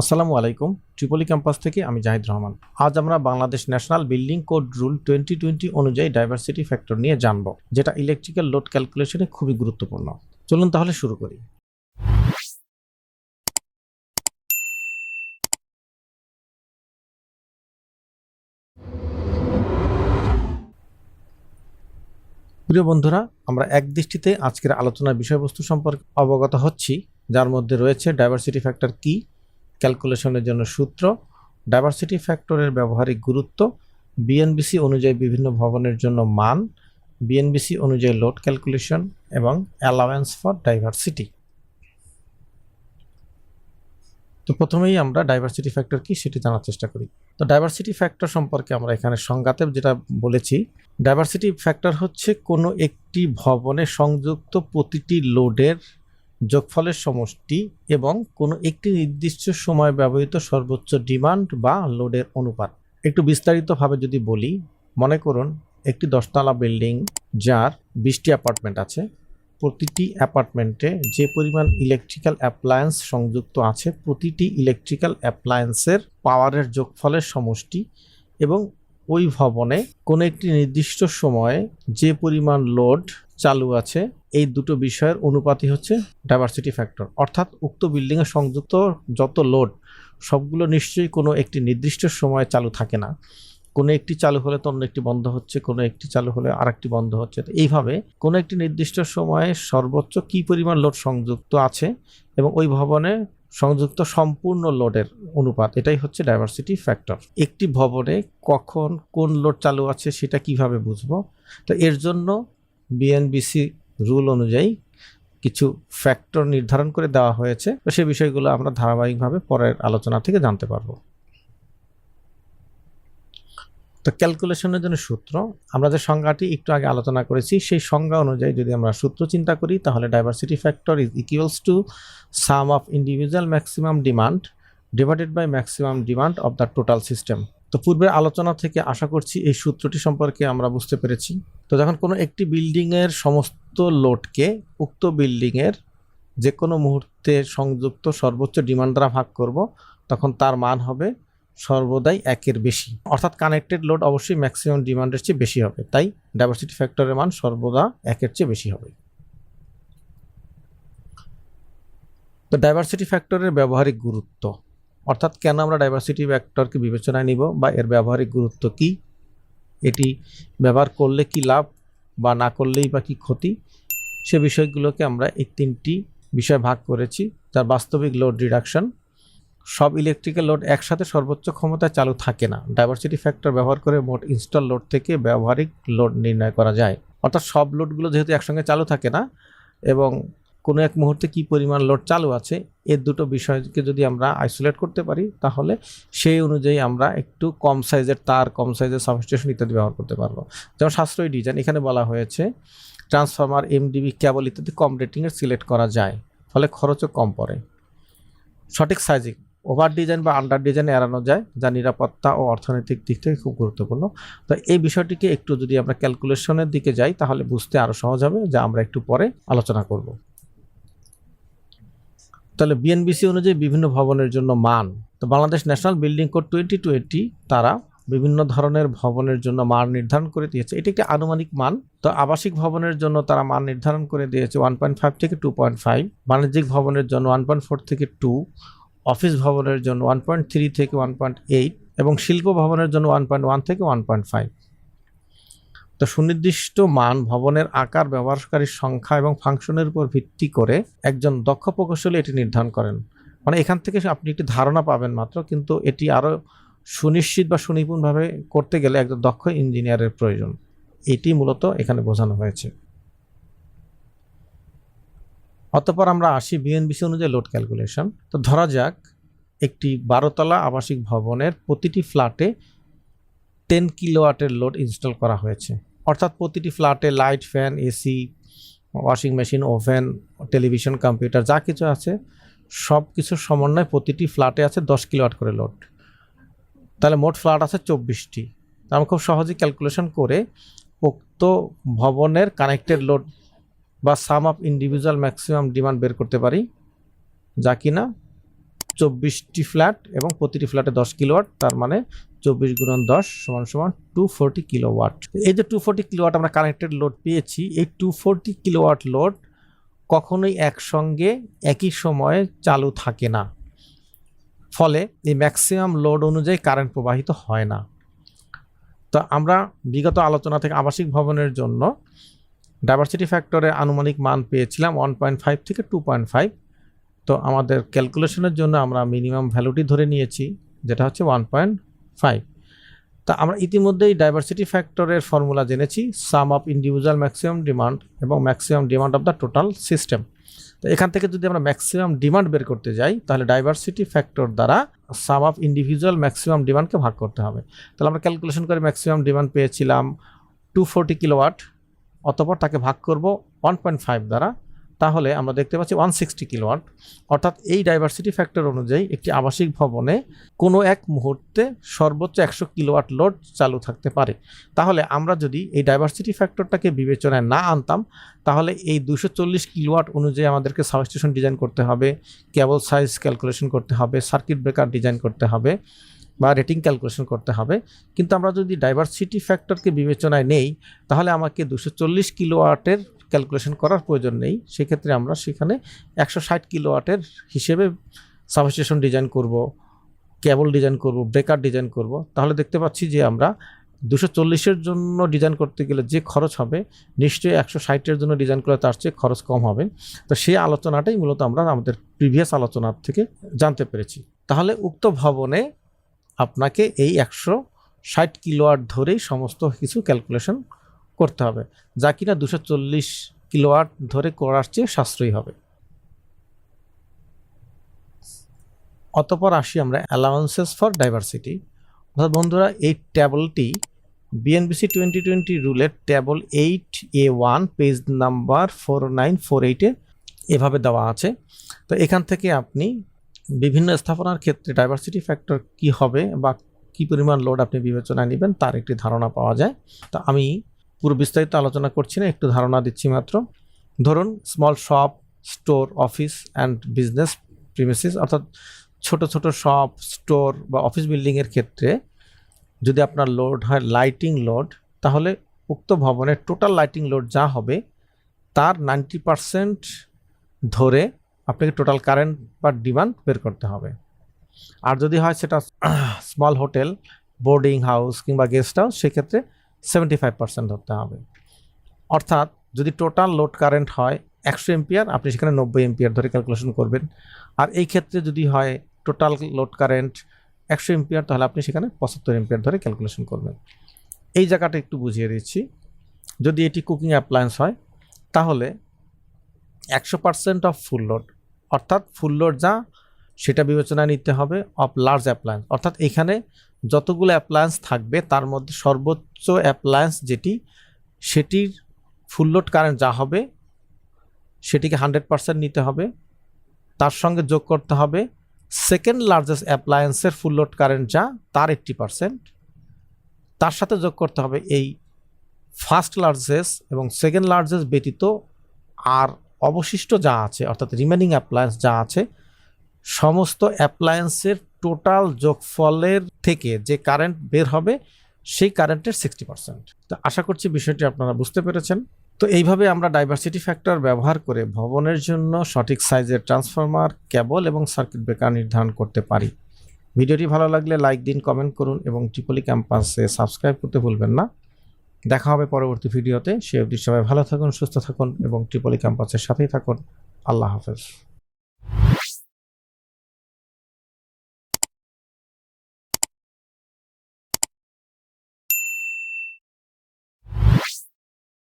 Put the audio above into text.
আসসালামু আলাইকুম Tripoli campus থেকে আমি জাহিদ রহমান। আজ আমরা Bangladesh national building code rule twenty twenty অনুযায়ী ডাইভার্সিটি ফ্যাক্টর নিয়ে জানব, যেটা ইলেকট্রিক্যাল লোড ক্যালকুলেশনে খুবই গুরুত্বপূর্ণ। চলুন তাহলে শুরু করি। প্রিয় বন্ধুরা, আমরা এক দৃষ্টিতে আজকের আলোচনার বিষয়বস্তু সম্পর্কে অবগত হচ্ছি, যার মধ্যে রয়েছে ডাইভার্সিটি ফ্যাক্টর কি ক্যালকুলেশনের জন্য সূত্র ডাইভার্সিটি ফ্যাক্টরের ব্যবহারিক গুরুত্ব বিএনবিসি অনুযায়ী বিভিন্ন ভবনের জন্য মান বিএনবিসি অনুযায়ী লোড ক্যালকুলেশন এবং অ্যালাওয়েন্স ফর ডাইভার্সিটি তো প্রথমেই আমরা ডাইভার্সিটি ফ্যাক্টর কি সেটি জানার চেষ্টা করি। তো ডাইভার্সিটি ফ্যাক্টর সম্পর্কে আমরা এখানে সংজ্ঞাতে যেটা বলেছি ডাইভার্সিটি ফ্যাক্টর হচ্ছে কোনো একটি ভবনে সংযুক্ত প্রতিটি লোডের যোগফলের সমষ্টি এবং কোনো একটি নির্দিষ্ট সময় ব্যবহৃত সর্বোচ্চ ডিমান্ড বা লোডের অনুপাত। একটু বিস্তারিতভাবে যদি বলি, মনে করুন একটি দশতলা বিল্ডিং যার বিশটি অ্যাপার্টমেন্ট আছে। প্রতিটি অ্যাপার্টমেন্টে যে পরিমাণ ইলেকট্রিক্যাল অ্যাপ্লায়েন্স সংযুক্ত আছে, প্রতিটি ইলেকট্রিক্যাল অ্যাপ্লায়েন্সের পাওয়ারের যোগফলের সমষ্টি এবং ওই ভবনে কোনো একটি নির্দিষ্ট সময়ে যে পরিমাণ লোড চালু আছে। এই দুটো বিষয়ের অনুপাতই হচ্ছে ডাইভার্সিটি ফ্যাক্টর অর্থাৎ উক্ত বিল্ডিংয়ে সংযুক্ত যত লোড সবগুলো নিশ্চয়ই কোনো একটি নির্দিষ্ট সময়ে চালু থাকে না। কোনো একটি চালু হলে তো অন্য একটি বন্ধ হচ্ছে, কোনো একটি চালু হলে আরেকটি বন্ধ হচ্ছে। তো এইভাবে কোনো একটি নির্দিষ্ট সময়ে সর্বোচ্চ কী পরিমাণ লোড সংযুক্ত আছে এবং ওই ভবনে সংযুক্ত সম্পূর্ণ লোডের অনুপাত, এটাই হচ্ছে ডাইভার্সিটি ফ্যাক্টর একটি ভবনে কখন কোন লোড চালু আছে সেটা কীভাবে বুঝব? তো এর জন্য বিএনবিসি রুল অনুযায়ী কিছু ফ্যাক্টর নির্ধারণ করে দেওয়া হয়েছে। তো সেই বিষয়গুলো আমরা ধারাবাহিকভাবে পরের আলোচনা থেকে জানতে পারব। তো ক্যালকুলেশনের জন্য সূত্র, আমরা যে সংজ্ঞাটি একটু আগে আলোচনা করেছি, সেই সংজ্ঞা অনুযায়ী যদি আমরা সূত্র চিন্তা করি, তাহলে diversity factor is equals to sum of individual maximum demand divided by maximum demand of the total system তো পূর্বের আলোচনা থেকে আশা করছি এই সূত্রটি সম্পর্কে আমরা বুঝতে পেরেছি। তো যখন কোনো একটি বিল্ডিংয়ের সমস্ত লোডকে উক্ত বিল্ডিংয়ের যে কোনো মুহূর্তে সংযুক্ত সর্বোচ্চ ডিমান্ড দ্বারা ভাগ করব, তখন তার মান হবে সর্বদাই একের বেশি। অর্থাৎ কানেক্টেড লোড অবশ্যই ম্যাক্সিমাম ডিমান্ডের চেয়ে বেশি হবে। তাই ডাইভার্সিটি ফ্যাক্টরের মান সর্বদা একের চেয়ে বেশি হবে। তো ডাইভার্সিটি ফ্যাক্টরের ব্যবহারিক গুরুত্ব। অর্থাৎ কেন আমরা ডাইভার্সিটি ফ্যাক্টরকে বিবেচনায় নিব বা এর ব্যবহারিক গুরুত্ব কি? এটি ব্যবহার করলে কি লাভ বা না করলেই বা কি ক্ষতি? সে বিষয়গুলোকে আমরা এই তিনটি বিষয় ভাগ করেছি, যার বাস্তবিক লোড রিডাকশন সব ইলেকট্রিক্যাল লোড একসাথে সর্বোচ্চ ক্ষমতায় চালু থাকে না। ডাইভার্সিটি ফ্যাক্টর ব্যবহার করে মোট ইনস্টল লোড থেকে ব্যবহারিক লোড নির্ণয় করা যায়। অর্থাৎ সব লোডগুলো যেহেতু একসঙ্গে চালু থাকে না এবং কোনো এক মুহূর্তে কি পরিমাণ লোড চালু আছে এর দুটো বিষয়কে যদি আমরা আইসোলেট করতে পারি, তাহলে সেই অনুযায়ী আমরা একটু কম সাইজের তার, কম সাইজের সাবস্টেশন ইত্যাদি ব্যবহার করতে পারব। যেমন সাশ্রয়ী ডিজাইন এখানে বলা হয়েছে ট্রান্সফরমার এমডিবি ক্যাবল ইত্যাদি কম রেটিংয়ের সিলেক্ট করা যায়, ফলে খরচও কম পড়ে। সঠিক সাইজিং ওভার ডিজাইন বা আন্ডার ডিজাইন এড়ানো যায়, যা নিরাপত্তা ও অর্থনৈতিক দিক থেকে খুব গুরুত্বপূর্ণ। তো এই বিষয়টিকে একটু যদি আমরা ক্যালকুলেশনের দিকে যাই, তাহলে বুঝতে আরও সহজ হবে, যা আমরা একটু পরে আলোচনা করব। তাহলে বিএনবিসি অনুযায়ী বিভিন্ন ভবনের জন্য মান। তো Bangladesh national building code twenty twenty তারা বিভিন্ন ধরনের ভবনের জন্য মান নির্ধারণ করে দিয়েছে। এটি একটি আনুমানিক মান। তো আবাসিক ভবনের জন্য তারা মান নির্ধারণ করে দিয়েছে ওয়ান পয়েন্ট ফাইভ থেকে টু পয়েন্ট ফাইভ বাণিজ্যিক ভবনের জন্য ওয়ান পয়েন্ট ফোর থেকে টু অফিস ভবনের জন্য ওয়ান পয়েন্ট থ্রি থেকে ওয়ান পয়েন্ট এইট এবং শিল্প ভবনের জন্য ওয়ান পয়েন্ট ওয়ান থেকে ওয়ান পয়েন্ট ফাইভ তো সুনির্দিষ্ট মান ভবনের আকার, ব্যবহারকারীর সংখ্যা এবং ফাংশনের উপর ভিত্তি করে একজন দক্ষ প্রকৌশলী এটি নির্ধারণ করেন। মানে এখান থেকে আপনি একটি ধারণা পাবেন মাত্র, কিন্তু এটি আরও সুনিশ্চিত বা সুনিপুণভাবে করতে গেলে একজন দক্ষ ইঞ্জিনিয়ারের প্রয়োজন। এটি মূলত এখানে বোঝানো হয়েছে। অতপর আমরা আসি বিএনবিসি অনুযায়ী লোড ক্যালকুলেশন। তো ধরা যাক, একটি বারোতলা আবাসিক ভবনের প্রতিটি ফ্ল্যাটে টেন কিলোওয়াটের লোড ইনস্টল করা হয়েছে। অর্থাৎ প্রতিটি ফ্ল্যাটে light fan, AC, washing machine, oven, television, computer, যা কিছু আছে, সব কিছুর সমন্বয়ে প্রতিটি ফ্ল্যাটে আছে দশ কিলোওয়াট করে লোড। তাহলে মোট ফ্ল্যাট আছে চব্বিশটি। আমি খুব সহজেই ক্যালকুলেশন করে উক্ত ভবনের কানেক্টেড লোড বা sum of individual maximum demand বের করতে পারি, যা কিনা চব্বিশটি ফ্ল্যাট এবং প্রতিটি ফ্ল্যাটে দশ কিলোওয়াট, তার মানে চব্বিশ গুণন দশ সমান সমান টু ফোরটি কিলোওয়াট এই যে টু ফোরটি কিলোওয়াট আমরা কানেক্টেড লোড পেয়েছি, এই টু ফোরটি কিলোওয়াট লোড কখনোই একসঙ্গে একই সময়ে চালু থাকে না। ফলে এই ম্যাক্সিমাম লোড অনুযায়ী কারেন্ট প্রবাহিত হয় না। তো আমরা বিগত আলোচনা থেকে আবাসিক ভবনের জন্য ডাইভার্সিটি ফ্যাক্টরের আনুমানিক মান পেয়েছিলাম ওয়ান পয়েন্ট ফাইভ থেকে টু পয়েন্ট ফাইভ তো আমাদের ক্যালকুলেশনের জন্য আমরা মিনিমাম ভ্যালুটি ধরে নিয়েছি, যেটা হচ্ছে ওয়ান পয়েন্ট ফাইভ তা আমরা ইতিমধ্যেই ডাইভার্সিটি ফ্যাক্টরের ফর্মুলা জেনেছি sum of individual maximum demand এবং maximum demand of the total system তো এখান থেকে যদি আমরা ম্যাক্সিমাম ডিমান্ড বের করতে যাই, তাহলে ডাইভার্সিটি ফ্যাক্টর দ্বারা সাম অফ ইন্ডিভিজুয়াল ম্যাক্সিমাম ডিমান্ডকে ভাগ করতে হবে। তাহলে আমরা ক্যালকুলেশন করে ম্যাক্সিমাম ডিমান্ড পেয়েছিলাম টু ফোরটি কিলোওয়াট অতপর তাকে ভাগ করব ওয়ান পয়েন্ট ফাইভ দ্বারা। তাহলে আমরা দেখতে পাচ্ছি ওয়ান সিক্সটি কিলোওয়াট অর্থাৎ এই ডাইভার্সিটি ফ্যাক্টর অনুযায়ী একটি আবাসিক ভবনে কোনো এক মুহূর্তে সর্বোচ্চ একশো কিলোওয়াট লোড চালু থাকতে পারে। তাহলে আমরা যদি এই ডাইভার্সিটি ফ্যাক্টরটাকে বিবেচনায় না আনতাম, তাহলে এই দুশো চল্লিশ কিলোওয়াট অনুযায়ী আমাদেরকে সাবস্টেশন ডিজাইন করতে হবে কেবল সাইজ ক্যালকুলেশন করতে হবে সার্কিট ব্রেকার ডিজাইন করতে হবে, বা রেটিং ক্যালকুলেশন করতে হবে। কিন্তু আমরা যদি ডাইভার্সিটি ফ্যাক্টরকে বিবেচনায় নেই, তাহলে আমাকে দুশো চল্লিশ কিলোওয়াটের ক্যালকুলেশন করার প্রয়োজন নেই। সেক্ষেত্রে আমরা সেখানে একশো ষাট কিলোওয়াটের হিসেবে সাবস্টেশন ডিজাইন করব কেবল ডিজাইন করব ব্রেকার ডিজাইন করব। তাহলে দেখতে পাচ্ছি যে আমরা দুশো চল্লিশের জন্য ডিজাইন করতে গেলে যে খরচ হবে, নিশ্চয়ই একশো ষাটের জন্য ডিজাইন করলে তার চেয়ে খরচ কম হবে। তো সেই আলোচনাটাই মূলত আমরা আমাদের প্রিভিয়াস আলোচনার থেকে জানতে পেরেছি। তাহলে উক্ত ভবনে আপনাকে এই একশো ষাট কিলোয়াট ধরেই সমস্ত কিছু ক্যালকুলেশন করতে হবে। যা কিনা দুশো চল্লিশ কিলোয়াট ধরে করার চেয়ে সাশ্রয়ী হবে। অতপর আসি আমরা অ্যালাউন্সেস ফর ডাইভার্সিটি অর্থাৎ বন্ধুরা, এই ট্যাবলটি BNBC twenty twenty রুলের table eight A one page number four nine four এইটে এভাবে দেওয়া আছে। তো এখান থেকে আপনি বিভিন্ন স্থাপনার ক্ষেত্রে ডাইভার্সিটি ফ্যাক্টর কি হবে বা কি পরিমাণ লোড আপনি বিবেচনায় নেবেন, তার একটি ধারণা পাওয়া যায়। তো আমি পুরো বিস্তারিত আলোচনা করছি না, একটু ধারণা দিচ্ছি মাত্র। ধরুন small shop store office and business premises অর্থাৎ ছোট ছোট শপ স্টোর বা অফিস বিল্ডিংয়ের ক্ষেত্রে যদি আপনার লোড হয় লাইটিং লোড তাহলে উক্ত ভবনের টোটাল লাইটিং লোড যা হবে, তার নাইনটি পারসেন্ট ধরে আপনাকে টোটাল কারেন্ট বা ডিমান্ড বের করতে হবে। আর যদি হয় সেটা স্মল হোটেল বোর্ডিং হাউস কিংবা গেস্ট হাউস সেক্ষেত্রে সেভেন্টি ফাইভ পার্সেন্ট ধরতে হবে। অর্থাৎ যদি টোটাল লোড কারেন্ট হয় একশো এম্পিয়ার আপনি সেখানে নব্বই এম্পিয়ার ধরে ক্যালকুলেশন করবেন। আর এই ক্ষেত্রে যদি হয় টোটাল লোড কারেন্ট একশো এম্পিয়ার তাহলে আপনি সেখানে পঁচাত্তর এম্পিয়ার ধরে ক্যালকুলেশন করবেন। এই জায়গাটা একটু বুঝিয়ে দিচ্ছি। যদি এটি কুকিং অ্যাপ্লায়েন্স হয়, তাহলে একশো পার্সেন্ট অফ ফুল লোড অর্থাৎ ফুল লোড যা সেটা বিবেচনায় নিতে হবে অফ লার্জ অ্যাপ্লায়েন্স অর্থাৎ এখানে যতগুলো অ্যাপ্লায়েন্স থাকবে, তার মধ্যে সর্বোচ্চ অ্যাপ্লায়েন্স যেটি, সেটির ফুল লোড কারেন্ট যা হবে, সেটিকে হান্ড্রেড পার্সেন্ট নিতে হবে। তার সঙ্গে যোগ করতে হবে সেকেন্ড লার্জেস্ট অ্যাপ্লায়েন্সের ফুল লোড কারেন্ট যা, তার এইট্টি পার্সেন্ট তার সাথে যোগ করতে হবে এই ফার্স্ট লার্জেস্ট এবং সেকেন্ড লার্জেস্ট ব্যতীত আর অবশিষ্ট যা আছে, অর্থাৎ রিমেনিং অ্যাপ্লায়েন্স যা আছে সমস্ত অ্যাপ্লায়েন্সের টোটাল যোগফলের থেকে যে কারেন্ট বের হবে, সেই কারেন্টের সিক্সটি পার্সেন্ট তো আশা করছি বিষয়টি আপনারা বুঝতে পেরেছেন। তো এইভাবে আমরা ডাইভার্সিটি ফ্যাক্টর ব্যবহার করে ভবনের জন্য সঠিক সাইজের ট্রান্সফরমার কেবল এবং সার্কিট ব্রেকার নির্ধারণ করতে পারি। ভিডিওটি ভালো লাগলে লাইক দিন কমেন্ট করুন এবং ট্রিপলি ক্যাম্পাসে সাবস্ক্রাইব করতে ভুলবেন না। দেখা হবে পরবর্তী ভিডিওতে। সে অবধি সবাই ভালো থাকুন, সুস্থ থাকুন এবং ট্রিপলি ক্যাম্পাসের সাথেই থাকুন। আল্লাহ হাফেজ।